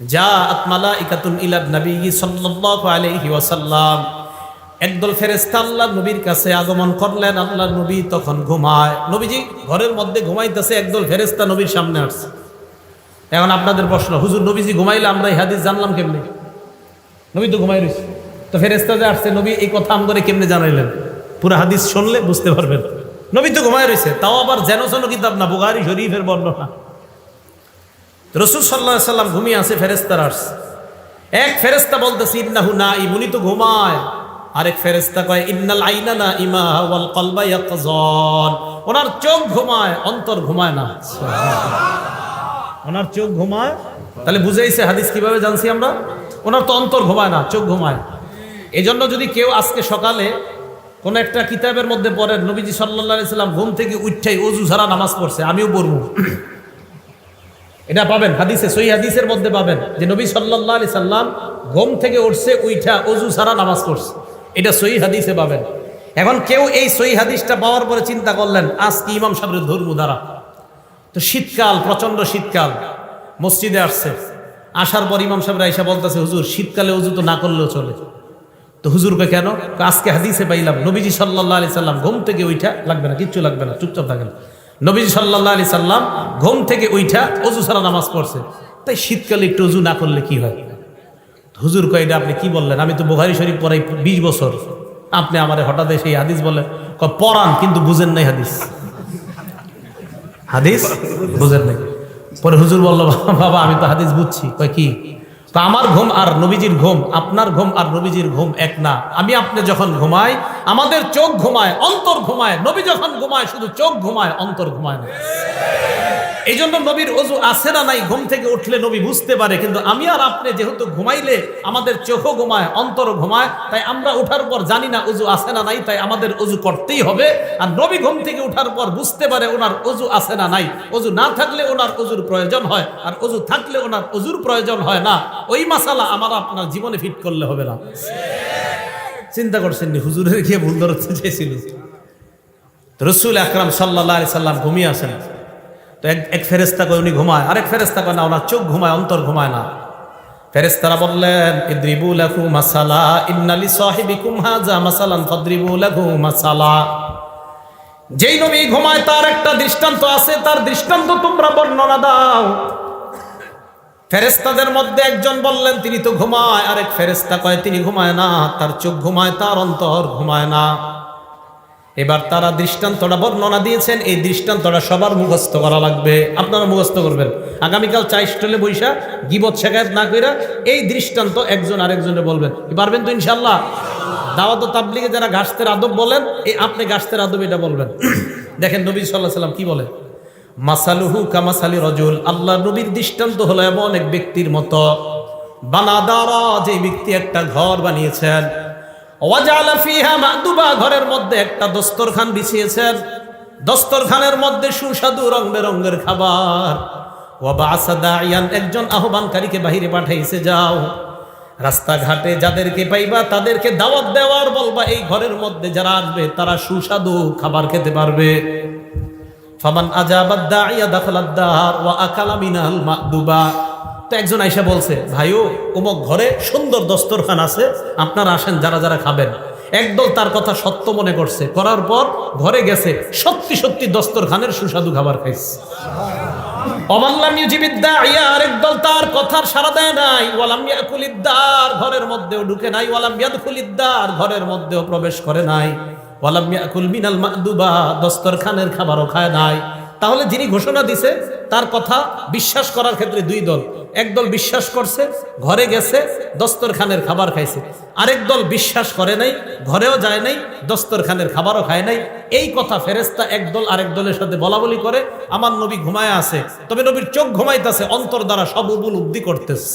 যা আত্মালা নবী ফেরেশতা আল্লাহ নবীর কাছে করলেন আল্লাহ নবী তখন ঘুমায়। নবীজি ঘরের মধ্যে ঘুমাইতেছে, একদল ফেরেশতা নবীর সামনে আসছে। এখন আপনাদের প্রশ্ন, হুজুর নবীজি ঘুমাইলে আমরা এই হাদিস জানলাম কেমনে? নবী তো ঘুমাই রয়েছে। তো ফেরেস্তা যে আসছে, নবী এই কথা আমগরে কেমনে জানাইলেন? পুরো হাদিস শুনলে বুঝতে পারবেন। নবী তো ঘুমাই রয়েছে, তাও আবার যেন যেন কিতাব না বুগারি শরীফের বর্ণনা। রসুল সাল্লাহ সাল্লাম ঘুমিয়ে আছে ফেরেস্তার আসছে এক ফেরেস্তা বলতেছে, ইন্নাহু না ইমুনি তো ঘুমায়। আরেক ফেরেস্তা কয়, ইন্নাল আইনা না ইমা ওয়াল কলবা ইয়াকজন ওনার চোখ ঘুমায়, অন্তর ঘুমায় না। ওনার চোখ ঘুমায়। তাহলে বুঝাইছে হাদিস কীভাবে জানছি আমরা? ওনার তো অন্তর ঘুমায় না, চোখ ঘুমায়। এই জন্য যদি কেউ আজকে সকালে কোন একটা কিতাবের মধ্যে পড়েন, নবীজি সাল্লাহ সাল্লাম ঘুম থেকে উঠছেই অজু ছাড়া নামাজ পড়ছে, আমিও পড়ব। এটা পাবেন, হাদিসে সই হাদিসের মধ্যে পাবেন যে নবী সাল্লাহ আলি সাল্লাম ঘুম থেকে উঠছে, উইঠা অজু ছাড়া নামাজ পড়ছে। এটা সই হাদিসে পাবেন। এখন কেউ এই সই হাদিসটা পাওয়ার পরে চিন্তা করলেন আজ কি ইমাম সাহেবের ধর্ম দ্বারা। তো শীতকাল প্রচণ্ড শীতকাল, মসজিদে আসছে। আসার পর ইমাম সাহেব আইসা বলতেছে, হুজুর, শীতকালে উজু তো না করলেও চলে। তো হুজুরকে কেন? আজকে হাদিসে পাইলাম, নবীজি সাল্লাহ আলি সাল্লাম ঘুম থেকে উইঠা, লাগবে না, কিচ্ছু লাগবে না, চুপচাপ থাকেন। নবীজি সাল্লাহ আলি সাল্লাম ঘুম থেকে উইঠা অজু সারা নামাজ পড়ছে। তাই শীতকালে একটু অজু না করলে কি হয়? হুজুর কয়টা আপনি কি বললেন? আমি তো বুহারি শরীফ পড়াই বিশ বছর। আপনি আমার হঠাৎ সেই হাদিস বলে কয়, পড়ান কিন্তু বুঝেন নাই হাদিস। হাদিস? বুঝেন নাই। পরে হুজুর বলল বাবা আমি তো হাদিস বুঝছি। কয় কি? তো আমার ঘুম আর নবীজির ঘুম আপনার ঘুম আর নবীজির ঘুম এক না। আমি আপনি যখন ঘুমাই আমাদের চোখ ঘুমায়, অন্তর ঘুমায়, নবী যখন ঘুমায়, শুধু চোখ ঘুমায়, অন্তর ঘুমায় না। এই জন্য নবীর অজু আসে না নাই, ঘুম থেকে উঠলে নবী বুঝতে পারে, কিন্তু আমি আর আপনি যেহেতু ঘুমাইলে আমাদের চোখও ঘুমায় অন্তর ঘুমায়, তাই আমরা ওঠার পর জানি না অজু আছে না নাই, তাই আমাদের অজু করতেই হবে। আর নবী ঘুম থেকে উঠার পর বুঝতে পারে ওনার অজু আসে না নাই। অজু না থাকলে ওনার অজুর প্রয়োজন হয়, আর অজু থাকলে ওনার অজুর প্রয়োজন হয় না। ওই মাসালা আমার আপনার জীবনে ফিট করলে হবে না। চিন্তা করছেন হুজুরের গিয়ে ভুল ধরতে চেয়েছিল রসুল আকরাম সাল্লাহ সাল্লাম ঘুমিয়ে আসেন। তো এক এক ফেরেস্তা কয়, উনি ঘুমায়। আরেক ফেরেস্তা কয়, না, ওনার চোখ ঘুমায়, অন্তর ঘুমায় না। ফেরেস্তারা বললেন, ইদ্রিবু মাসালা ইন্নালি সাহিবিকুম হাজা মাসালান ফাদ্রিবু মাসালা। যেই নবী ঘুমায়, তার একটা দৃষ্টান্ত আছে, তার দৃষ্টান্ত তোমরা বর্ণনা দাও। ফেরেস্তাদের মধ্যে একজন বললেন, তিনি তো ঘুমায়। আরেক ফেরেস্তা কয়, তিনি ঘুমায় না, তার চোখ ঘুমায়, তার অন্তর ঘুমায় না। এবার তারা দৃষ্টান্তটা বর্ণনা দিয়েছেন, এই দৃষ্টান্তটা সবার মুখস্থ করা লাগবে। আপনারা মুখস্থ করবেন। আগামীকাল চাই স্টলে বৈশা গিবত শেখায়ত না কইরা এই দৃষ্টান্ত একজন আরেকজনে বলবেন। পারবেন তো ইনশাল্লাহ দাওয়াত তাবলিগে যারা গাছতের আদব বলেন, এই আপনি গাছতের আদব এটা বলবেন। দেখেন নবী সাল্লাহ সাল্লাম কি বলে? মাসালুহু কামাসালি রজুল, আল্লাহ নবীর দৃষ্টান্ত হলো এমন এক ব্যক্তির মতো। বানাদারা যে ব্যক্তি একটা ঘর বানিয়েছেন ঘরের মধ্যে একটা দস্তরখান বিছিয়েছেন। দস্তরখানের মধ্যে সুস্বাদু রং বেরঙ্গের খাবার ওয়াবাসা দাইয়ান একজন আহ্বানকারীকে বাহিরে পাঠাইছে, যাও। রাস্তাঘাটে যাদেরকে পাইবা, তাদেরকে দাওয়াত দেওয়ার বলবা, এই ঘরের মধ্যে যারা আসবে, তারা সুস্বাদু খাবার খেতে পারবে। আজাবাদ দাইয়া ওয়া আকালা মিনাল তো একজন আইসা বলছে, ভাইও অমুক ঘরে সুন্দর দস্তরখান আছে, আপনারা আসেন, যারা যারা খাবেন। একদল তার কথা সত্য মনে করছে। করার পর ঘরে গেছে, সত্যি সত্যি দস্তরখানের সুস্বাদু খাবার খাইছে। তার নাই। ঘরের মধ্যেও ঢুকে নাই। ঘরের মধ্যেও প্রবেশ করে নাই। দস্তরখানের খাবারও খায় নাই। তাহলে যিনি ঘোষণা দিছে, তার কথা বিশ্বাস করার ক্ষেত্রে দুই দল। একদল বিশ্বাস করছে, ঘরে গেছে, দস্তরখানের খাবার খাইছে। আরেক দল বিশ্বাস করে নাই, ঘরেও যায় নাই, দস্তরখানের খাবারও খায় নাই। এই কথা ফেরেস্তা একদল আরেক দলের সাথে বলা বলি করে, আমার নবী ঘুমায় আছে। তবে নবীর চোখ ঘুমাইতেছে, অন্তর দ্বারা সব উপলব্ধি করতেছে।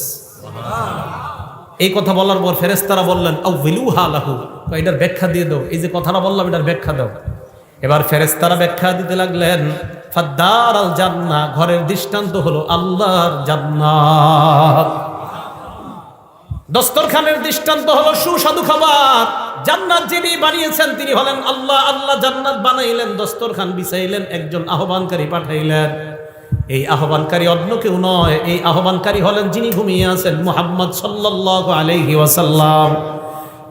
এই কথা বলার পর ফেরেস্তারা বললেন এটার ব্যাখ্যা দিয়ে দাও। এই যে কথাটা বললাম, এটার ব্যাখ্যা দাও। এবার ফেরেস্তারা ব্যাখ্যা দিতে লাগলেন ফাদ্দার আল জান্না ঘরের দৃষ্টান্ত হলো আল্লাহর জান্নাত। দস্তরখানের দৃষ্টান্ত হলো সুস্বাদু খাবার। জান্নাত যিনি বানিয়েছেন, তিনি হলেন আল্লাহ। আল্লাহ জান্নাত বানাইলেন, দস্তরখান বিছাইলেন, একজন আহ্বানকারী পাঠাইলেন। এই আহ্বানকারী অন্য কেউ নয়, এই আহ্বানকারী হলেন যিনি ঘুমিয়ে আছেন মোহাম্মদ সাল্লাল্লাহু আলাইহি ওয়াসাল্লাম।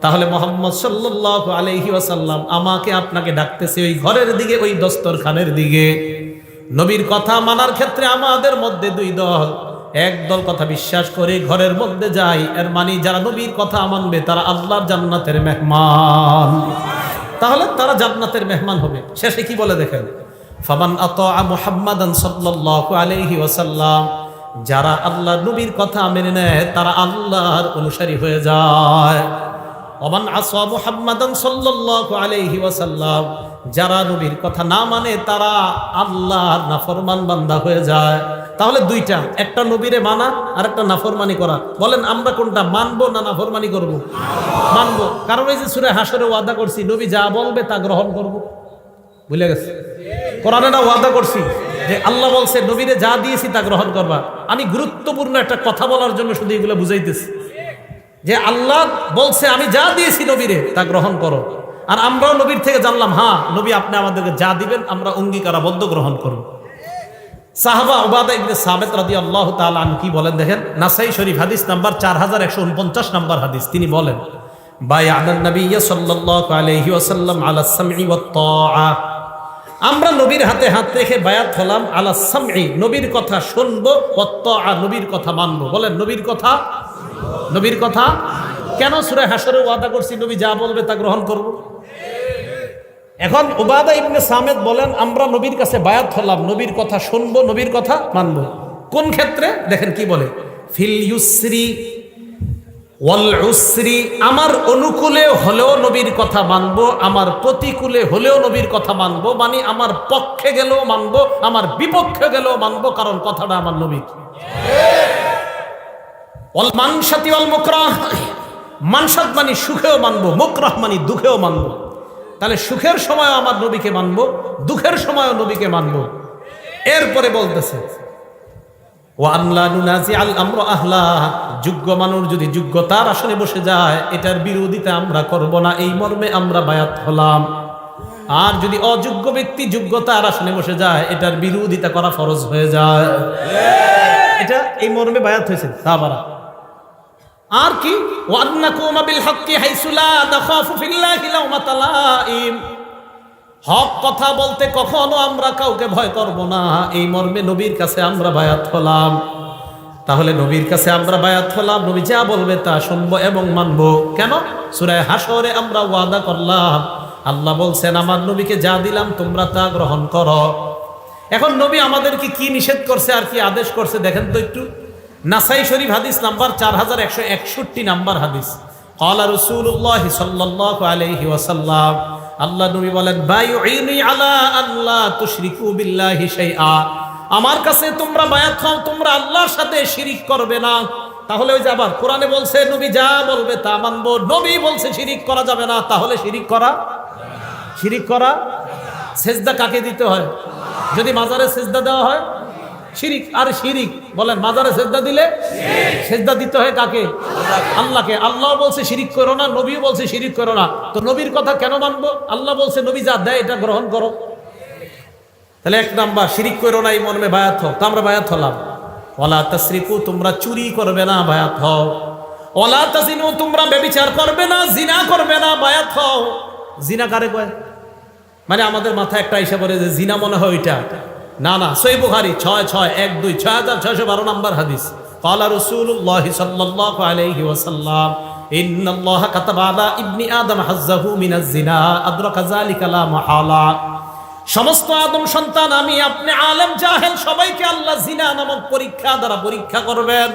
তাহলে মোহাম্মদ সাল্লাল্লাহু আলাইহি ওয়াসাল্লাম আমাকে আপনাকে ডাকতেছে ওই ঘরের দিকে, ওই দস্তরখানের দিকে। নবীর কথা মানার ক্ষেত্রে আমাদের মধ্যে দুই দল। এক দল কথা বিশ্বাস করে ঘরের মধ্যে যায় এর মানে যারা নবীর কথা মানবে তারা আল্লাহর জান্নাতের মেহমান। তাহলে তারা জান্নাতের মেহমান হবে। শেষে কি বলে দেখেন? ফামান আতা মুহাম্মাদান সাল্লাল্লাহু আলাইহি ওয়াসাল্লাম, যারা আল্লাহ নবীর কথা মেনে নেয় তারা আল্লাহর অনুসারী হয়ে যায়। ওমান আসা মুহাম্মাদান সাল্লাল্লাহু আলাইহি ওয়াসাল্লাম, যারা নবীর কথা না মানে তারা আল্লাহর নাফরমান বান্দা হয়ে যায়। তাহলে দুইটা, একটা নবীরে মানা আর একটা নাফরমানি করা। বলেন, আমরা কোনটা, মানবো না নাফরমানি করব? মানবো। কারণ এই যে সুরে হাসরে ওয়াদা করছি, নবী যা বলবে তা গ্রহণ করব। ভুলে গেছে? কোরআনে না ওয়াদা করছি যে আল্লাহ বলছে, নবীরে যা দিয়েছি তা গ্রহণ করবা। আমি গুরুত্বপূর্ণ একটা কথা বলার জন্য শুধু এগুলো বুঝাইতেছি। যে আল্লাহ বলছে, আমি যা দিয়েছি নবীরে, তা গ্রহণ করো। আর আমরাও নবীর থেকে জানলাম হ্যাঁ নবী আপনি আমাদেরকে যা দিবেন, আমরা অঙ্গীকারাবদ্ধ গ্রহণ করব। সাহাবা ওবাদা ইবনে সাবেত রাদি আল্লাহ তাআলা কি বলেন দেখেন? নাসাই শরীফ হাদিস নাম্বার চার হাজার একশো উনপঞ্চাশ নাম্বার হাদিস। তিনি বলেন বাই আদান নবী সাল্লাল্লাহু আলাইহি ওয়াসাল্লাম আলা সামঈ ওয়াত তাআ। আমরা নবীর হাতে হাত রেখে বায়াত হলাম আলা সামঈ, নবীর কথা শুনব, ওয়াত তাআ, নবীর কথা মানবো। বলেন, নবীর কথা নবীর কথা? কেন সুরে হাসরে ওয়াদা করছি? নবী যা বলবে তা গ্রহণ করব। এখন ওবাদা ইবনে সামেদ বলেন, আমরা নবীর কাছে বায়াত হলাম, নবীর কথা শুনব, নবীর কথা মানব। কোন ক্ষেত্রে? দেখেন কি বলে, ফিল ইউসরি ওয়াল উসরি, আমার অনুকূলে হলেও নবীর কথা মানবো, আমার প্রতিকূলে হলেও নবীর কথা মানব মানে আমার পক্ষে গেলেও মানব, আমার বিপক্ষে গেলেও মানব, কারণ কথাটা আমার নবীর। All মানসাতি all মুকরাহ। মানসাত মানে সুখেও মানবো মুকরাহ মানে দুঃখেও মানবো। তাহলে সুখের সময় আমার নবীকে মানবো দুঃখের সময়ও নবীকে মানবো। এরপরে বলতেছে ও আল্লাহ নুনাজি আল আমর আহলা। যোগ্য মানুষ যদি যোগ্যতার আসনে বসে যায় এটার বিরোধিতা আমরা করব না এই মর্মে আমরা বায়াত হলাম। আর যদি অযোগ্য ব্যক্তি যোগ্যতার আসনে বসে যায় এটার বিরোধিতা করা ফরজ হয়ে যায়। এটা এই মর্মে বায়াত হয়েছে সাহাবারা। লাউমাতা লাইম হক কথা বলতে কখনো আমরা কাউকে ভয় করব না। এই মর্মে নবীর কাছে আমরা বায়াত হলাম। তাহলে নবীর কাছে আমরা বায়াত হলাম, নবী যা বলবে তা শুনব এবং মানবো। কেন? সুরায় হাসরে আমরা ওয়াদা করলাম। আল্লাহ বলছেন, আমার নবীকে যা দিলাম তোমরা তা গ্রহণ করো। এখন নবী আমাদেরকে কি নিষেধ করছে আর কি আদেশ করছে, দেখেন তো একটু। নাসাই শরীফ হাদিস নাম্বার চার হাজার একশো একষট্টি নাম্বার হাদিস। কলা রসুল্লাহ সাল্লাহ আলহি ওয়াসাল্লাম, আল্লাহ নবী বলেন আলা আল্লাহ তুশরিকু বিল্লাহি শাইআ। আমার কাছে তোমরা বায়াত খাও তোমরা আল্লাহর সাথে শিরিক করবে না। তাহলে ওই যে আবার কোরআনে বলছে, নবী যা বলবে তা মানবো, নবী বলছে শিরিক করা যাবে না। তাহলে শিরিক করা শিরিক করা, সেজদা কাকে দিতে হয়? যদি মাজারে সেজদা দেওয়া হয়? শিরিক আর শিরিক? বলেন মাজারে সেজদা দিলে? সেজদা দিতে হয় কাকে? আল্লাহকে। আল্লাহ বলছে শিরিক করো না নবীও বলছে শিরিক করো না। তো নবীর কথা কেন মানবো? আল্লাহ বলছে নবী যা দেয় এটা গ্রহণ করো। তাহলে এক নাম্বার শিরিক করো না এই মর্মে বায়াত হও। তো আমরা বায়াত হলাম। ওলা তসরিকু তোমরা চুরি করবে না বায়াত হও। ওলা তাসিনু তোমরা বেবিচার করবে না জিনা করবে না বায়াত হও। জিনা কারে কয়? মানে আমাদের মাথায় একটা হিসাব করে যে জিনা মনে হয় ওইটা। না না সই বুখারি ছয় ছয় এক দুই ছয় হাজার ছয়শো বারো নম্বর হাদিস قال رسول الله صلى الله عليه وسلم إن الله كتب على ابن آدم حظه من الزنا أدرك ذلك لا محالة সমস্ত আদম সন্তান আমি আপনি আলেম জাহেল সবাইকে আল্লাহ জিনা নামক পরীক্ষা দ্বারা পরীক্ষা করবেন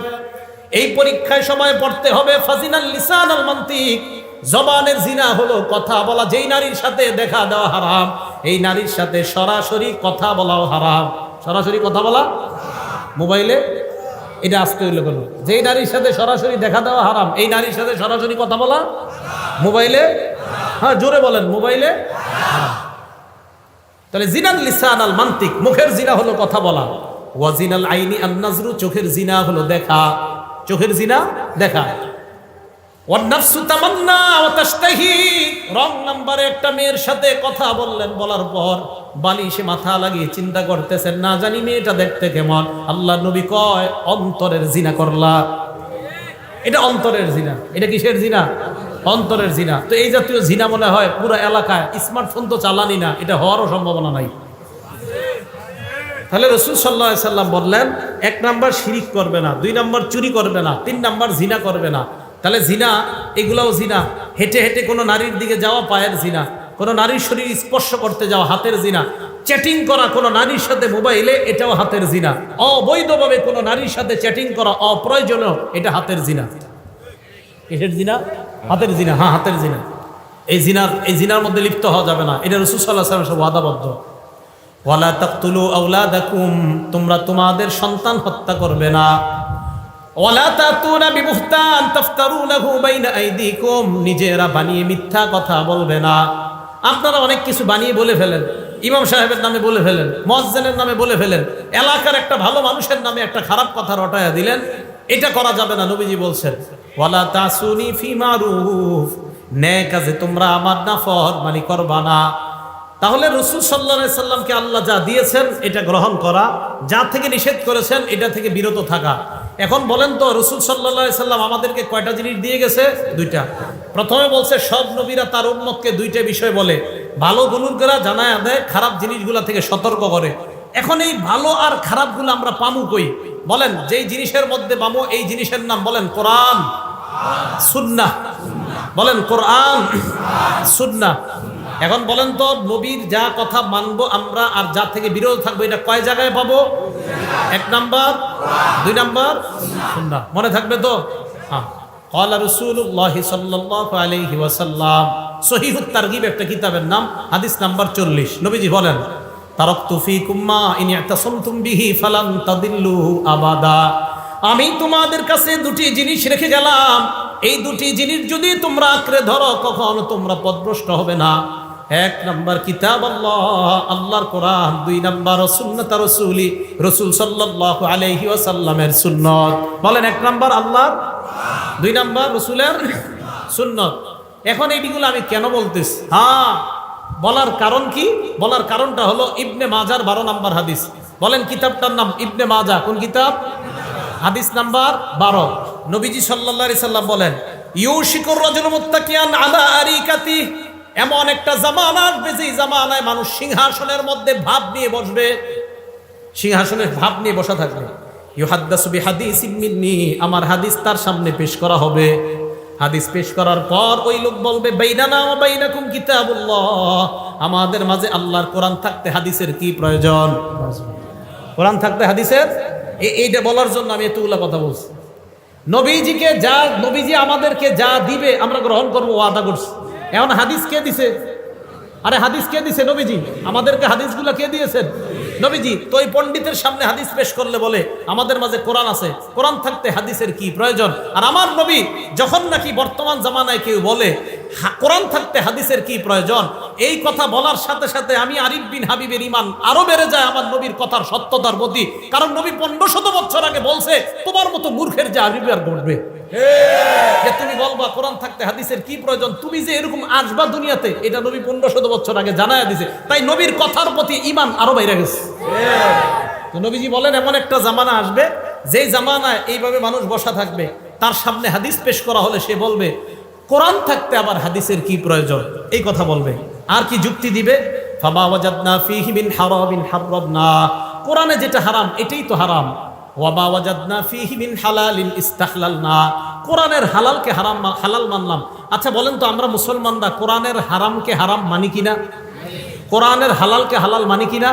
এই পরীক্ষায় সময় পড়তে হবে ফাজিনাল লিসান আল মান্তিক জবানের জিনা হলো কথা বলা, যেই নারীর সাথে দেখা দেওয়া হারাম, এই নারীর সাথে সরাসরি কথা বলাও হারাম। সরাসরি কথা বলা? মোবাইলে? এটা আসতে হইল কেন? যেই নারীর সাথে সরাসরি দেখা দেওয়া হারাম, এই নারীর সাথে সরাসরি কথা বলা? মোবাইলে? হ্যাঁ জোরে বলেন, মোবাইলে? তাহলে জিনাল লিসান আল মান্তিক, মুখের জিনা হলো কথা বলা। ওয়াজিনাল আইনি আন্নাজরু চোখের জিনা হলো দেখা। চোখের জিনা দেখা। বলার পর মাথা লাগিয়ে চিন্তা করতেছেন, না জানি দেখতে কেমন। আল্লাহ অন্তরের জিনা করলা। এটা অন্তরের এটা কিসের জিনা? অন্তরের জিনা। তো এই জাতীয় জিনা মনে হয় পুরো এলাকায়, স্মার্টফোন তো চালানি না, এটা হওয়ারও সম্ভাবনা নাই। তাহলে রসুল সাল্লাহ সাল্লাম বললেন, এক নাম্বার শিরিক করবে না, দুই নাম্বার চুরি করবে না, তিন নাম্বার জিনা করবে না। তাহলে জিনা, এগুলাও জিনা। হেঁটে হেঁটে কোনো নারীর দিকে যাওয়া পায়ের জিনা। কোনো নারীর শরীর স্পর্শ করতে যাওয়া হাতের জিনা। চ্যাটিং করা কোনো নারীর সাথে মোবাইলে, এটাও হাতের জিনা। অবৈধভাবে কোনো নারীর সাথে চ্যাটিং করা অপ্রয়োজনীয়, এটা হাতের জিনা। কিসের জিনা? হাতের জিনা হ্যাঁ হাতের জিনা। এই জিনার এই জিনার মধ্যে লিপ্ত হওয়া যাবে না। এটা রসুল সাল্লাহ সাল্লাম সব ওয়াদাবদ্ধ। ওয়ালা তাকতুলু আওলাদাকুম, তোমরা তোমাদের সন্তান হত্যা করবে না। নিজেরা বানিয়ে মিথ্যা কথা বলবে না। আপনারা অনেক কিছু বানিয়ে বলে ফেলেন। ইমাম সাহেবের নামে বলে ফেলেন, মসজিদের নামে বলে ফেলেন, এলাকার একটা ভালো মানুষের নামে একটা খারাপ কথা রটায়া দিলেন। এটা করা যাবে না, নবীজি বলছেন, ওয়ালা তাসুনি ফি ন্যায় কাজে তোমরা আমার নাফর মানে করবা না। তাহলে রসুল সাল্লা সাল্লামকে আল্লাহ যা দিয়েছেন, এটা গ্রহণ করা, যা থেকে নিষেধ করেছেন, এটা থেকে বিরত থাকা। এখন বলেন তো, রসুল সাল্লা সাল্লাম আমাদেরকে কয়টা জিনিস দিয়ে গেছে? দুইটা। প্রথমে বলছে, সব নবীরা তার উন্মতকে দুইটা বিষয় বলে। ভালো গুলুরগেরা জানায় দেয় খারাপ জিনিসগুলা থেকে সতর্ক করে। এখন এই ভালো আর খারাপগুলো আমরা পামু কই? বলেন, যেই জিনিসের মধ্যে পামু, এই জিনিসের নাম বলেন কোরআন সুন্না বলেন কোরআন সুন্না এখন বলেন তো নবীর যা কথা মানবো আমরা আর যা থেকে বিরত থাকবো এটা কয় জায়গায় পাবো এক নাম্বার দুই নাম্বার সুন্না মনে থাকবে তো হ্যাঁ قال رسول الله صلى الله عليه وسلم সহিহ তারগিব একটা কিতাবের নাম হাদিস নাম্বার 40 নবীজি বলেন তারাকতু ফিকুম মা ইন ইয়াতাসামতুম বিহি ফালান তাদিল্লু আবাদা আমি তোমাদের কাছে দুটি জিনিস রেখে গেলাম এই দুটি জিনিস যদি তোমরা আঁকড়ে ধরো কখনো তোমরা পদভ্রষ্ট হবে না এক নাম্বার কিতাব আল্লাহ, আল্লাহর কোরআন, দুই নাম্বার সুন্নত রসুলি, রসুল সাল্লাহ আলহি ওয়াসাল্লামের সুন্নত। বলেন এক নাম্বার আল্লাহর, দুই নাম্বার রসুলের সুন্নত। এখন এইগুলো আমি কেন বলতেছি? হ্যাঁ বলার কারণ কি? বলার কারণটা হলো ইবনে মাজার বারো নাম্বার হাদিস। বলেন কিতাবটার নাম ইবনে মাজা, কোন কিতাব? হাদিস নাম্বার বারো। নবীজি সাল্লা সাল্লাম বলেন ইউ শিকর রজল মুত্তাকিয়ান আলা আরিকাতি এমন একটা জামানা আসবে যেই জামানায় মানুষ সিংহাসনের মধ্যে ভাব নিয়ে বসবে। সিংহাসনের ভাব নিয়ে বসা থাকবে। ইউহাদ্দাসুবি হাদিস মিন্নি, আমার হাদিস তার সামনে পেশ করা হবে। হাদিস পেশ করার পর ওই লোক বলবে, বাইনানা ও বাইনাকুম কিতাবুল্লাহ। আমাদের মাঝে আল্লাহর কোরআন থাকতে হাদিসের কি প্রয়োজন? কোরআন থাকতে হাদিসের? এইটা বলার জন্য আমি এতগুলা কথা বলছি। নবীজিকে যা নবীজি আমাদেরকে যা দিবে আমরা গ্রহণ করব, ওয়াদা করছি। এখন হাদিস কে দিছে? আরে হাদিস কে দিছে নবীজি? আমাদেরকে হাদিসগুলো কে দিয়েছেন? নবীজি, তো এই পণ্ডিতের সামনে হাদিস পেশ করলে বলে, আমাদের মাঝে কোরআন আছে। কোরআন থাকতে হাদিসের কি প্রয়োজন? আর আমার নবী যখন নাকি বর্তমান জামানায় কেউ বলে কোরআন থাকতে হাদিসের কি প্রয়োজন? এই কথা বলার সাথে সাথে আমি আরিফ বিন হাবিবের ইমান আরও বেড়ে যায় আমার নবীর কথার সত্যতার প্রতি। কারণ নবী পনেরো শত বছর আগে বলছে, তোমার মতো মূর্খের যে আর ঘটবে। যে তুমি বলবা, কোরআন থাকতে হাদিসের কি প্রয়োজন? তুমি যে এরকম আসবা দুনিয়াতে, এটা নবী পনেরো শত বছর আগে জানায় দিছে। তাই নবীর কথার প্রতি ইমান আরও বাইরে গেছে। নবীজি বলেন, এমন একটা জামানা আসবে, যেই জামানায় এইভাবে মানুষ বসা থাকবে, তার সামনে হাদিস পেশ করা হলে সে বলবে, কোরআন থাকতে আবার হাদিসের কি প্রয়োজন? এই কথা বলবে। আর কি যুক্তি দিবে? কোরআনে যেটা হারাম, এটাই তো হারাম। ওয়ামা ওয়াজাদনা ফীহি মিন হালালিন ইস্তাহলালনা। কোরআনের হালালকে হারাম হালাল মানলাম। আচ্ছা বলেন তো আমরা মুসলমানরা কোরআনের হারামকে হারাম মানি কিনা? কোরআনের হালালকে হালাল মানি কিনা?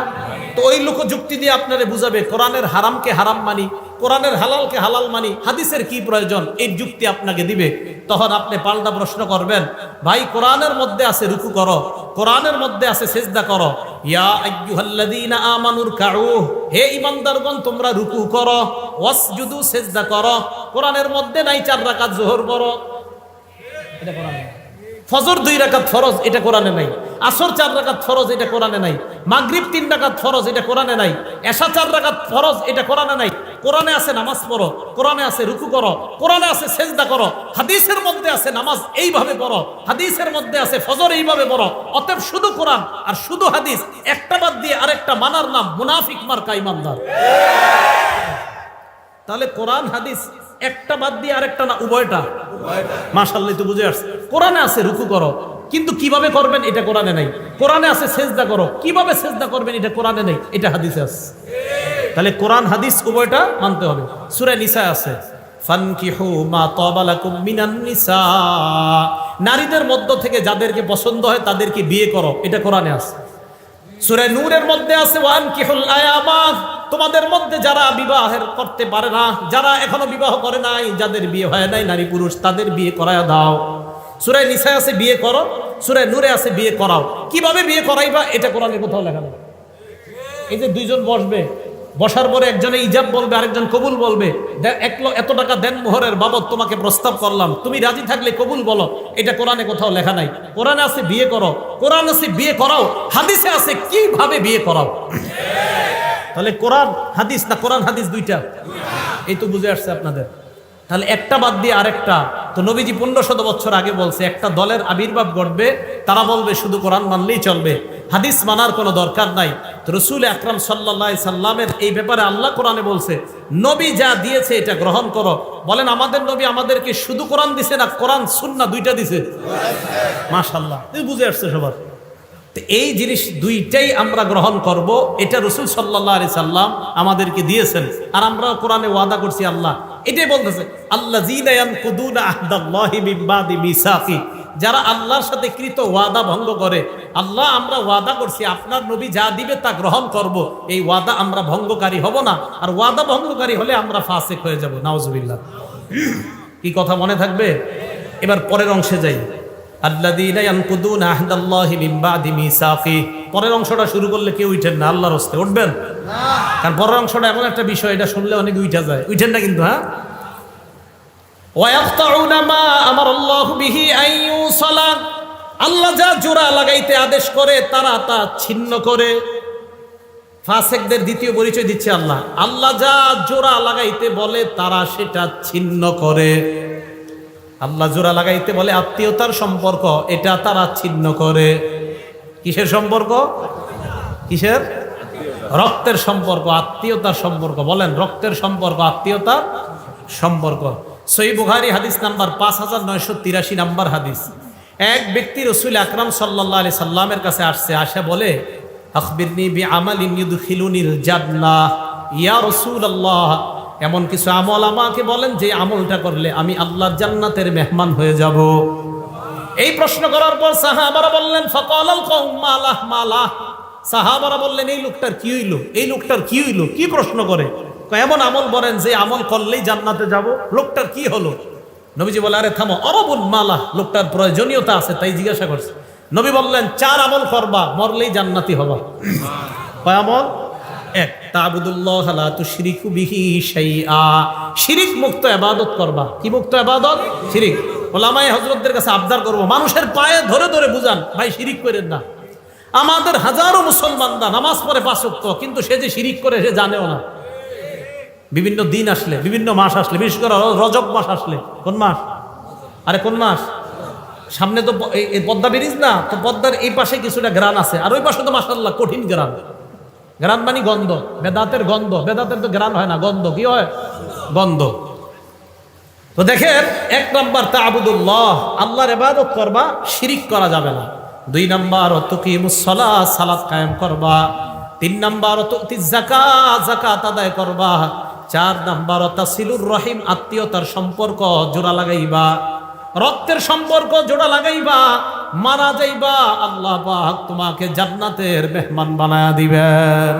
তো ওই লোক যুক্তি দিয়ে আপনারা বুঝাবে, কোরআনের হারামকে হারাম মানি। কোরআনের হালালকে হালাল মানি, হাদিসের কি প্রয়োজন, এই যুক্তি আপনাকে দিবে। তখন আপনি পাল্টা প্রশ্ন করবেন, ভাই, কোরআনের মধ্যে আছে রুকু করো, কোরআনের মধ্যে আছে সেজদা করো। ইয়া হে তোমরা রুকু করো সেজদা করো। কোরআনের মধ্যে নাই চার রাকাত জোহর করো এটা কোরআনে। ফজর দুই রাকাত ফরজ, এটা কোরআনে নাই। আসর চার রাকাত ফরজ, এটা কোরআনে নাই। মাগরিব তিন রাকাত ফরজ, এটা কোরআনে নাই। এশা চার রাকাত ফরজ, এটা কোরআনে নাই। কোরআনে আছে নামাজ পড়ো, কোরআনে আছে রুকু করো, কোরআনে আছে সেজদা করো, হাদিসের মধ্যে আছে নামাজ এইভাবে পড়ো, হাদিসের মধ্যে আছে ফজর এইভাবে পড়ো। অতএব শুধু কোরআন আর শুধু হাদিস, একটা বাদ দিয়ে আরেকটা মানার নাম মুনাফিক মার্কা ইমানদার। তাহলে কোরআন, হাদিস একটা বাদ দিয়ে আরেকটা না, উভয়টা। মাশাল্লাহ তো বুঝে আসছে। কোরআনে আছে, রুকু করো। কিন্তু কীভাবে করবেন, এটা কোরআনে নাই। কোরআনে আছে, সেজদা করো। কীভাবে সেজদা করবেন, এটা কোরআনে নেই। এটা হাদিসে আছে। তাহলে কোরআন, হাদিস, উভয়টা মানতে হবে। সূরা নিসা আছে। মা মিনান নারীদের মধ্য থেকে যাদেরকে পছন্দ হয়, তাদেরকে বিয়ে করো। এটা কোরআনে আছে। সূরা নূরের মধ্যে আছে ওয়ান কিহুল আয়ামাত তোমাদের মধ্যে যারা বিবাহের করতে পারে না, যারা এখনও বিবাহ করে নাই, যাদের বিয়ে হয় নাই, নারী পুরুষ, তাদের বিয়ে করায় দাও। সূরায় নিসায় আছে বিয়ে করো সূরায় নূরে আছে বিয়ে করাও। কীভাবে বিয়ে করাইবা, এটা কোরআনে কোথাও লেখা নেই। এই যে দুইজন বসবে, বসার পরে একজনে ইজাব বলবে, আরেকজন কবুল বলবে, দে- এক এত টাকা দেন মোহরের বাবদ, তোমাকে প্রস্তাব করলাম। তুমি রাজি থাকলে কবুল বলো। এটা কোরআনে কোথাও লেখা নাই। কোরআনে আছে বিয়ে করো। কোরআন আছে বিয়ে করাও। হাদিসে আছে কীভাবে বিয়ে করাও। তাহলে কোরআন হাদিস না কোরআন হাদিস দুইটা? এই তো বুঝে আসছে আপনাদের। তাহলে একটা বাদ দিয়ে আরেকটা। তো নবীজি পনেরো শত বছর আগে বলছে, একটা দলের আবির্ভাব ঘটবে, তারা বলবে শুধু কোরআন মানলেই চলবে। হাদিস মানার কোনো দরকার নাই। তো রসুল আকরাম সাল্লাহ সাল্লামের এই ব্যাপারে আল্লাহ কোরআনে বলছে, নবী যা দিয়েছে এটা গ্রহণ করো। বলেন, আমাদের নবী আমাদেরকে শুধু কোরআন দিছে না, কোরআন সুন্না দুইটা দিছে? মাশাল্লাহ বুঝে আসছে সবার। তো এই জিনিস দুইটাই আমরা গ্রহণ করব। এটা রসুল সাল্লাহ আলি সাল্লাম আমাদেরকে দিয়েছেন। আর আমরা কোরআনে ওয়াদা করছি, আল্লাহ এটাই বলতেছে আল্লাহ যারা আল্লাহর সাথে কৃত ওয়াদা ভঙ্গ করে, আল্লাহ আমরা ওয়াদা করছি, আপনার নবী যা দিবে তা গ্রহণ করব। এই ওয়াদা আমরা ভঙ্গকারী হব না। আর ওয়াদা ভঙ্গকারী হলে আমরা ফাসেক হয়ে যাব। নাওজবিল্লাহ কি কথা মনে থাকবে? এবার পরের অংশে যাই। পরের অংশটা শুরু করলে কেউ উঠেন না, আল্লাহর হস্তে উঠবেন? কারণ পরের অংশটা এমন একটা বিষয়, এটা শুনলে অনেক উঠা যায়। উঠেন না কিন্তু হ্যাঁ? আল্লাহ যা জোড়া লাগাইতে আদেশ করে, তারা তা ছিন্ন করে। ফাসেকদের দ্বিতীয় পরিচয় দিচ্ছে আল্লাহ। আল্লাহ যা জোড়া লাগাইতে বলে, তারা সেটা ছিন্ন করে। আল্লাহ জোড়া লাগাইতে বলে, আত্মীয়তার সম্পর্ক, এটা তারা ছিন্ন করে। কিসের সম্পর্ক? কিসের? রক্তের সম্পর্ক, আত্মীয়তার সম্পর্ক। বলেন, রক্তের সম্পর্ক, আত্মীয়তার সম্পর্ক। সই বুখারি হাদিস নাম্বার পাঁচ হাজার নয়শো তিরাশি নাম্বার হাদিস। এক ব্যক্তি রসুল আকরাম সাল্লাহ আলি সাল্লামের কাছে আসছে, আসে বলে, আখবিরনি বি আমালিন ইউদখিলুনিল জান্নাহ। ইয়া রাসূলুল্লাহ এমন কিছু আমল আমাকে বলেন যে আমলটা করলে আমি আল্লাহর জান্নাতের মেহমান হয়ে যাব। এই প্রশ্ন করার পর সাহাবারা বললেন ফকাল মালাহ মালাহ। সাহাবারা বললেন, এই লোকটার কি হইল? এই লোকটার কি হইল? কি প্রশ্ন করে? এমন আমল বলেন যে আমল করলেই জান্নাতে যাব। লোকটার কি হলো? নবীজি বলে, আরে থামো অরবুল মালাহ, লোকটার প্রয়োজনীয়তা আছে তাই জিজ্ঞাসা করছে। নবী বললেন, চার আমল করবা, মরলেই জান্নাতি হবা। কয়, আমল? এক, তাবুদুল্লাহ লা তুশরিকু বিহি শাইআ। শিরিক মুক্ত ইবাদত করবা। কি মুক্ত ইবাদত? শিরিক। ওলামায়ে হযরতদের কাছে আবদার করব, মানুষের পায়ে ধরে ধরে বুঝান, ভাই, শিরিক করেন না। আমাদের হাজারো মুসলমানরা নামাজ পড়ে পাঁচ ওয়াক্ত, কিন্তু সে যে শিরিক করে সে জানেও না। বিভিন্ন দিন আসলে, বিভিন্ন মাস আসলে, বিশেষ করে রজব মাস আসলে। কোন মাস? আরে, কোন মাস? সামনে তো পদ্মা ব্রিজ না? তো পদ্মার এই পাশে কিছুটা গ্রান আছে, আর ওই পাশে তো মাসাল্লাহ কঠিন গ্রান। গ্রান মানে গন্ধ বেদাতের গন্ধ বেদাতের তো গ্রান হয় না, গন্ধ, কি হয়? গন্ধ। তো দেখেন, এক নম্বর তা আবুদুল্লাহ আল্লাহর এবাদত করবা, শিরিক করা যাবে না। দুই নাম্বার তুকিমুসলা সালাত কায়েম করবা। তিন নাম্বার, তুতি জাকাত জাকাত আদায় করবা। চার নাম্বার, তাসিলুর রহিম, আত্মীয়তার সম্পর্ক জোড়া লাগাইবা। রক্তের সম্পর্ক জোড়া লাগাইবা, মারা যাইবা, আল্লাহ পাক তোমাকে জান্নাতের মেহমান বানায়া দিবেন।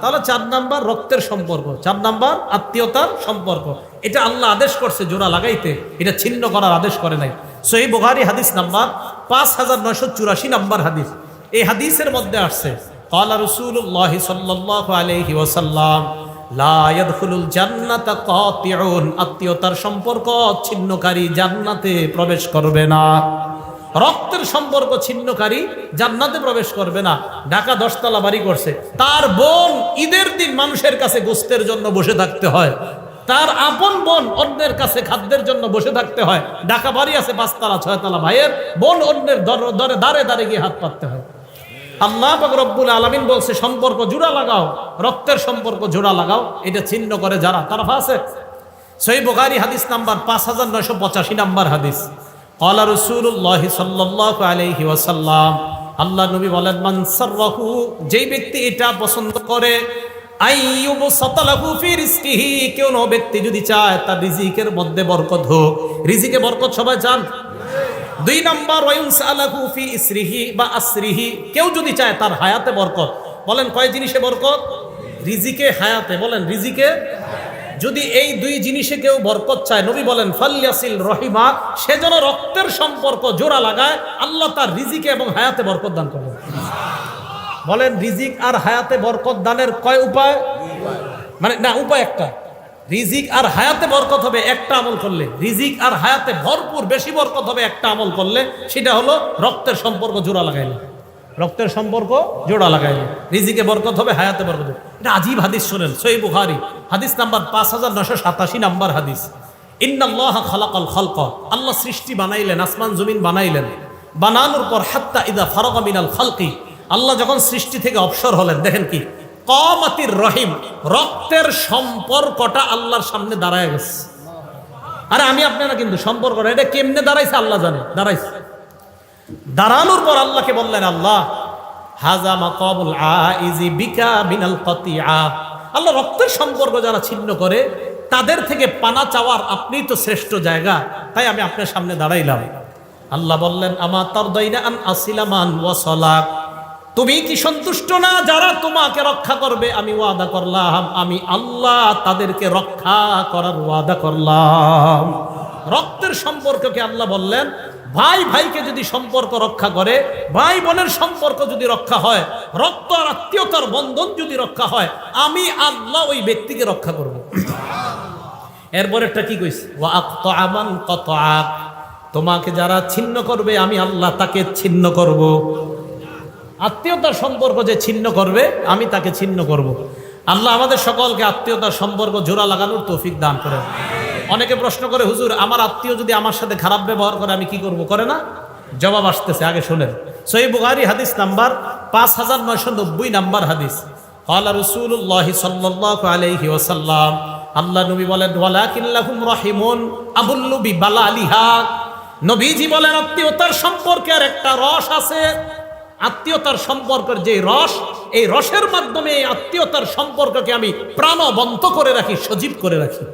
তাহলে চার নাম্বার রক্তের সম্পর্ক, চার নাম্বার আত্মীয়তার সম্পর্ক। এটা আল্লাহ আদেশ করছে জোড়া লাগাইতে, এটা ছিন্ন করার আদেশ করে নাই। সহি বুখারি হাদিস নাম্বার পাঁচ হাজার নয়শো চুরাশি নাম্বার হাদিস। এই হাদিসের মধ্যে আসছে কালা রসুল্লাহ সাল্লাহ আলহি ওসাল্লাম আত্মীয়তার সম্পর্ক ছিন্নকারী জান্নাতে প্রবেশ করবে না। রক্তের সম্পর্ক ছিন্নকারী জান্নাতে প্রবেশ করবে না। ঢাকা দশতলা বাড়ি করছে। তার বোন ঈদের দিন মানুষের কাছে গোস্তের জন্য বসে থাকতে হয়। তার আপন বোন অন্যের কাছে খাদ্যের জন্য বসে থাকতে হয়। ঢাকা বাড়ি আছে পাঁচতলা, ছয়তলা ভাইয়ের বোন অন্যের দরে দাঁড়ে দাঁড়ে গিয়ে হাত পাততে হয়। আল্লাহ রব্বুল আলামিন বলছে, সম্পর্ক জোড়া লাগাও, রক্তের সম্পর্ক জোড়া লাগাও। এটা ছিন্ন করে যারা, তারা ফাসে। সই বুখারী হাদিস নাম্বার পাঁচ হাজার নয়শো পঁচাশি নাম্বার হাদিস। কলা রসুল্লাহ সাল্লাহ ওয়াসাল্লাম, আল্লাহ নবী বলেন, মান সাররাহু, যেই ব্যক্তি এটা পছন্দ করে কেউ ব্যক্তি যদি চায়, তার রিজিকের মধ্যে বরকত হোক। রিজিকে বরকত সবাই চান। দুই নম্বর ইসরিহি বা আসরিহি। কেউ যদি চায় তার হায়াতে বরকত। বলেন, কয় জিনিসে বরকত? রিজিকে হায়াতে। বলেন, রিজিকে? যদি এই দুই জিনিসে কেউ বরকত চায়, নবী বলেন ফাল্যাসিল রহিমা, সে যেন রক্তের সম্পর্ক জোড়া লাগায়, আল্লাহ তার রিজিকে এবং হায়াতে বরকত দান করবেন। বলেন, রিজিক আর হায়াতে বরকত দানের কয় উপায়? মানে না, উপায় একটা। রিজিক আর হায়াতে বরকত হবে একটা আমল করলে। রিজিক আর হায়াতে ভরপুর বেশি বরকত হবে একটা আমল করলে, সেটা হলো রক্তের সম্পর্ক জোড়া লাগাইলে। রক্তের সম্পর্ক জোড়া লাগাইলে। রিজিকে বরকত হবে, হায়াতে বরকত হবে। এটা আজীব হাদিস শোনেন সই বুহারি হাদিস নাম্বার পাঁচ হাজার নশো সাতাশি নাম্বার হাদিস। ইন্নাল্লাহ খালাকাল খালক। আল্লাহ সৃষ্টি বানাইলেন, আসমান, জমিন বানাইলেন। বানানোর পর হাত্তা ইদা ফারকা মিনাল খালকি। আল্লাহ যখন সৃষ্টি থেকে অবসর হলেন, দেখেন কি? কমাতির রহিম, রক্তের সম্পর্কটা আল্লাহর সামনে দাঁড়ায় গেছে। আরে আমি আপনারা কিন্তু সম্পর্কটা এটা কেমনে দাঁড়াইছে আল্লাহ জানে, দাঁড়াইছে। দাঁড়ানোর পর আল্লাহকে বললেন, আল্লাহ, হাজা মাকাবুল আইজি বিকা বিনাল কতিয়া আল্লাহ রক্তের সম্পর্ক যারা ছিন্ন করে, তাদের থেকে পানা চাওয়ার আপনি তো শ্রেষ্ঠ জায়গা, তাই আমি আপনার সামনে দাঁড়াইলাম। আল্লাহ বললেন আমার তার দইনা আন আসিলামান ওয়াসলাক তুমি কি সন্তুষ্ট না? যারা তোমাকে রক্ষা করবে, আমি ওয়াদা করলাম, আমি আল্লাহ তাদেরকে রক্ষা করার ওয়াদা করলাম। রক্তের সম্পর্ককে আল্লাহ বললেন, ভাই ভাইকে যদি সম্পর্ক রক্ষা করে, ভাই বোনের সম্পর্ক যদি রক্ষা হয়, রক্ত আর আত্মীয়তার বন্ধন যদি রক্ষা হয়, আমি আল্লাহ ওই ব্যক্তিকে রক্ষা করব। এরপরেরটা কি কইছে? ওয়া আক্ত আমান কত তোমাকে যারা ছিন্ন করবে, আমি আল্লাহ তাকে ছিন্ন করব। আত্মীয়তার সম্পর্ক যে ছিন্ন করবে, আমি তাকে ছিন্ন করব। আল্লাহ আমাদের সকলকে আত্মীয়তার সম্পর্ক জোড়া লাগানোর তৌফিক দান করে অনেকে প্রশ্ন করে, হুজুর, আমার আত্মীয় যদি আমার সাথে খারাপ ব্যবহার করে, আমি কি করব? করে না। জবাব আসতেছে, আগে শোনেন। সই বুখারি হাদিস নাম্বার পাঁচ হাজার নয়শো নব্বই নাম্বার হাদিস। আল্লাহ রসুল্লাহ সাল্লাহ আলহি ওসাল্লাম আল্লাহ নবী বলেন ওয়ালাকিল্লাহুম রহিমুন বালা আলিহা নবীজি বলেন, আত্মীয়তার সম্পর্কে আর একটা রস আছে। আত্মীয়তার সম্পর্কের যে রস, এই রসের মাধ্যমে এই আত্মীয়তার সম্পর্ককে আমি প্রাণবন্ত করে রাখি, সজীব করে রাখি।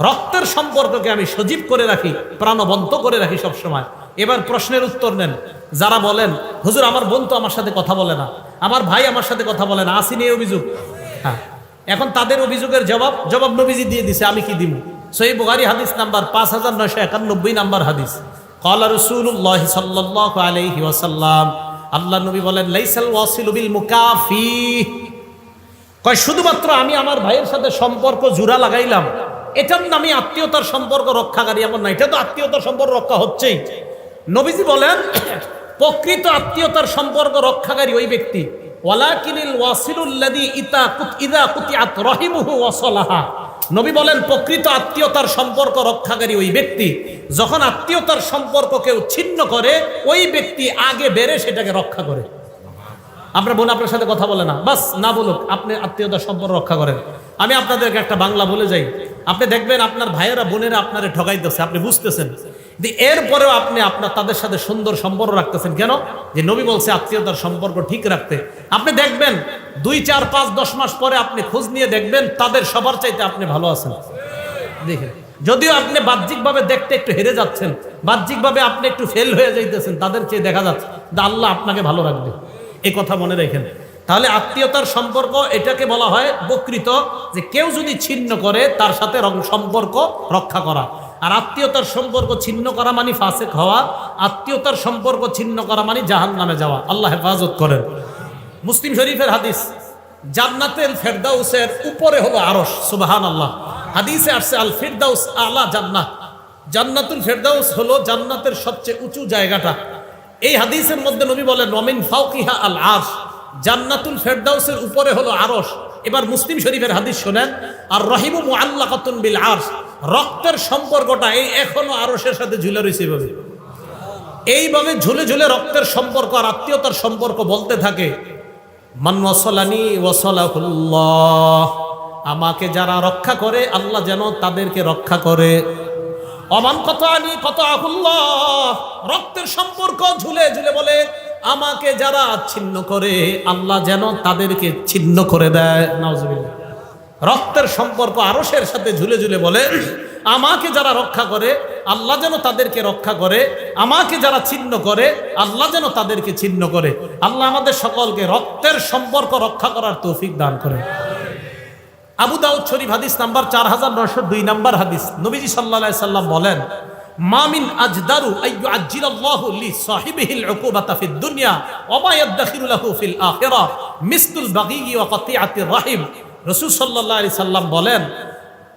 রক্তের সম্পর্ককে আমি সজীব করে রাখি, প্রাণবন্ত করে রাখি সবসময়। এবার প্রশ্নের উত্তর নেন। যারা বলেন, হুজুর, আমার বোন তো আমার সাথে কথা বলে না। আমার ভাই আমার সাথে কথা বলে না। আসিনি অভিযোগ? হ্যাঁ। এখন তাদের অভিযোগের জবাব জবাব নবীজি দিয়ে দিছে, আমি কি দিব সই বুগারি হাদিস নাম্বার পাঁচ হাজার নয়শো একানব্বই নাম্বার হাদিস। কলা রসুল্লাহ সাল্লাহ আলহি ওয়াসাল্লাম আল্লাহ নবী বলেন, লাইসাল ওয়াসিলুবিল মুকাফি। কয়, শুধুমাত্র আমি আমার ভাইয়ের সাথে সম্পর্ক জোড়া লাগাইলাম। এটার নামে আত্মীয়তার সম্পর্ক রক্ষাকারী এমন না, এটা তো আত্মীয়তার সম্পর্ক রক্ষা হচ্ছেই। নবীজি বলেন, প্রকৃত আত্মীয়তার সম্পর্ক রক্ষাকারী ওই ব্যক্তি। ওয়ালাকিনিল ওয়াসিলুল্লাদি ইতা কুত, ইদা কুতিয়াত রহিমুহু ওয়াসলাহা নবী বলেন, প্রকৃত আত্মীয়তার সম্পর্ক রক্ষাকারী ওই ব্যক্তি। যখন আত্মীয়তার সম্পর্ক কেউ ছিন্ন করে, ওই ব্যক্তি আগে বেড়ে সেটাকে রক্ষা করে। আপনার বোন আপনার সাথে কথা বলে না। বাস, না বলুক, আপনি আত্মীয়তার সম্পর্ক রক্ষা করেন। আমি আপনাদেরকে একটা বাংলা বলে যাই। আপনি দেখবেন আপনার ভাইয়েরা, বোনেরা আপনারে ঠকাইতেছে আপনি বুঝতেছেন। এরপরেও আপনি আপনার তাদের সাথে সুন্দর সম্পর্ক রাখতেছেন। কেন? যে নবী বলছে আত্মীয়তার সম্পর্ক ঠিক রাখতে। আপনি দেখবেন, দুই, চার, পাঁচ, দশ মাস পরে আপনি খোঁজ নিয়ে দেখবেন, তাদের সবার চাইতে আপনি ভালো আছেন। দেখেন, যদিও আপনি বাহ্যিকভাবে দেখতে একটু হেরে যাচ্ছেন, বাহ্যিকভাবে আপনি একটু ফেল হয়ে যাইতেছেন, তাদের চেয়ে দেখা যাচ্ছে আল্লাহ আপনাকে ভালো রাখবে। এই কথা মনে রেখেন। তাহলে আত্মীয়তার সম্পর্ক, এটাকে বলা হয় বকৃত যে কেউ যদি ছিন্ন করে, তার সাথে সম্পর্ক রক্ষা করা। আর আত্মীয়তার সম্পর্ক ছিন্ন করা মানে ফাসেক হওয়া, আত্মীয়তার সম্পর্ক ছিন্ন করা মানে জাহান নামে যাওয়া। আল্লাহ হেফাজত করেন। মুসলিম শরীফের হাদিস, জান্নাতের ফেরদাউসের উপরে হলো আরস সুবাহান আল্লাহ হাদিসে আসছে, আল ফেরদাউস আলা জান্নাত জান্নাতুল ফেরদাউস হলো জান্নাতের সবচেয়ে উঁচু জায়গাটা। এই হাদিসের মধ্যে নবী বলেন রমিন ফাউকিহা আল আরশ। জান্নাতুল ফেরদাউসের উপরে হলো আরস এবার মুসলিম শরীফের হাদিস শোনেন, আর রহিমু মুআল্লাকাতুন বিল আরশ। রক্তের সম্পর্কটা এই এখনও আরশের সাথে ঝুলে রয়েছে এভাবে। এইভাবে ঝুলে ঝুলে রক্তের সম্পর্ক আর আত্মীয়তার সম্পর্ক বলতে থাকে, মান আমাকে যারা রক্ষা করে, আল্লাহ যেন তাদেরকে রক্ষা করে। অমান কত আনি কত রক্তের সম্পর্ক ঝুলে ঝুলে বলে, আমাকে যারা ছিন্ন করে, আল্লাহ যেন তাদেরকে ছিন্ন করে দেয়। নাউজুবিল্লাহ। রক্তের সম্পর্ক আরসের সাথে ঝুলে ঝুলে বলে, আমাকে যারা রক্ষা করে, আল্লাহ যেন তাদেরকে রক্ষা করে, আমাকে যারা ছিন্ন করে, আল্লাহ যেন তাদেরকে ছিন্ন করে। আল্লাহ আমাদের সকলকে রক্তের সম্পর্ক রক্ষা করার তৌফিক দান করে। আবু দাউদ শরীফ হাদিস নাম্বার চার হাজার নশো দুই নাম্বার হাদিস। নবীজি সাল্লা সাল্লাম বলেন মামিন আজদারু আইয়ু আজ্জিলাল্লাহু লি রাহিম। রাসূল সাল্লাল্লাহু আলাইহি সাল্লাম বলেন,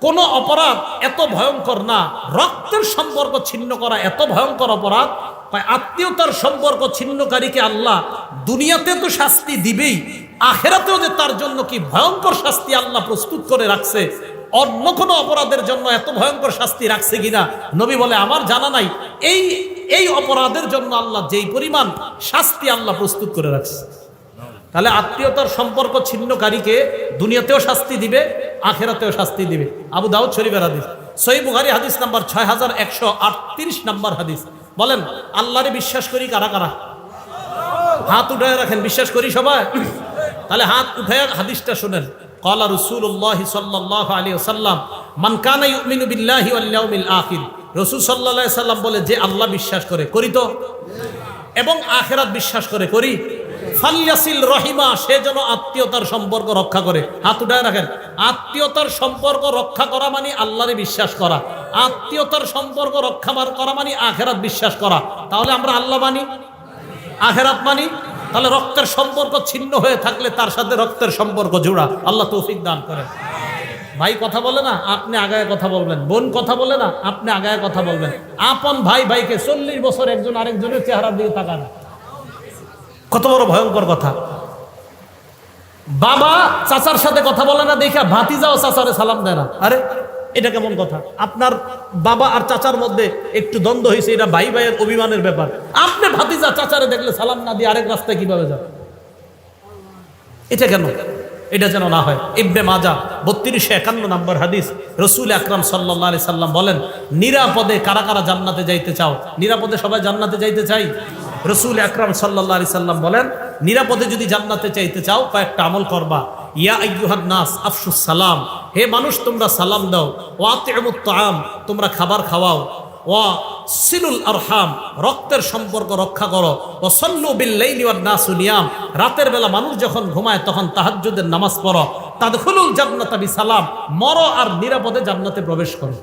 কোন অপরাধ এত ভয়ঙ্কর না, রক্তের সম্পর্ক ছিন্ন করা এত ভয়ঙ্কর অপরাধ কয় আত্মীয়তার সম্পর্ক ছিন্নকারীকে আল্লাহ? দুনিয়াতে তো শাস্তি দিবেই, আখেরাতেও যে তার জন্য কি ভয়ঙ্কর শাস্তি আল্লাহ প্রস্তুত করে রাখছে, অন্য কোনো অপরাধের জন্য এত ভয়ঙ্কর শাস্তি রাখছে কিনা? নবী বলে, আমার জানা নাই, এই এই অপরাধের জন্য আল্লাহ যেই পরিমাণ শাস্তি আল্লাহ প্রস্তুত করে রাখছে। তাহলে আত্মীয়তার সম্পর্ক ছিন্নকারীকে দুনিয়াতেও শাস্তি দিবে, আখেরাতেও শাস্তি দিবে। আবু দাউদ শরীফের হাদিস। সই বুখারি হাদিস নাম্বার ছয় হাজার একশো আটত্রিশ নাম্বার হাদিস। বলেন, আল্লাহরে বিশ্বাস করি কারা কারা? হাত উঠায় রাখেন, বিশ্বাস করি সবাই? তাহলে হাত উঠায় হাদিসটা শোনেন। কলা রসুল্লাহ সাল্লাহ আলী সাল্লাম মানকানা ইউমিনু রসুল সাল্লাহ সাল্লাম বলে, যে আল্লাহ বিশ্বাস করে, করি তো। এবং আখেরাত বিশ্বাস করে, করি। ফালিয়াসিল রহিমা, সে যেন আত্মীয়তার সম্পর্ক রক্ষা করে। হাত উঠায় রাখেন। আত্মীয়তার সম্পর্ক রক্ষা করা মানে আল্লাহরে বিশ্বাস করা। আত্মীয়তার সম্পর্ক রক্ষা করা মানে আখেরাত বিশ্বাস করা। তাহলে আমরা আল্লাহ মানি? আখেরাত মানি? তাহলে রক্তের সম্পর্ক ছিন্ন হয়ে থাকলে তার সাথে রক্তের সম্পর্ক জোড়া। আল্লাহ তৌফিক দান করেন। ভাই কথা বলে না? আপনি আগায় কথা বলবেন। বোন কথা বলে না? আপনি আগায় কথা বলবেন। আপন ভাই ভাইকে চল্লিশ বছর একজন আরেকজনের চেহারা দিয়ে তাকান। কত বড় ভয়ঙ্কর কথা। বাবা চাচার সাথে কথা বলে না, দেখা ভাতিজাও চাচারে সালাম দেয় না। আরে, এটা কেমন কথা? আপনার বাবা আর চাচার মধ্যে একটু দ্বন্দ্ব হয়েছে, এটা ভাই ভাইয়ের অভিমানের ব্যাপার। আপনি ভাতিজা চাচারে দেখলে সালাম না দিয়ে আরেক রাস্তায় কীভাবে যান? এটা কেন? এটা যেন না হয়। ইবনে মাজা বত্রিশশো একান্ন নম্বর হাদিস, রসুল আকরাম সাল্লাহ সাল্লাম বলেন, নিরাপদে কারা কারা জান্নাতে যাইতে চাও? নিরাপদে সবাই জান্নাতে যাইতে চাই? রসুল আকরাম সাল্লাহ আলি সাল্লাম বলেন, নিরাপদে যদি জান্নাতে চাইতে চাও, কয়েকটা আমল করবা। ইয়া আইয়ুহান নাস আফসুস সালাম। হে মানুষ, তোমরা সালাম দাও। ওয়াতিমুত আম তোমরা খাবার খাওয়াও। ওয়া সিলুল আরহাম, রক্তের সম্পর্ক রক্ষা করো। ও সল্লু বিল্লাইলি ওয়ান নাসু নিয়াম। রাতের বেলা মানুষ যখন ঘুমায়, তখন তাহাজ্জুদের নামাজ পড়ো। তাদের তাদখুলুল জান্নাতা সালাম মরো আর নিরাপদে জান্নাতে প্রবেশ করো।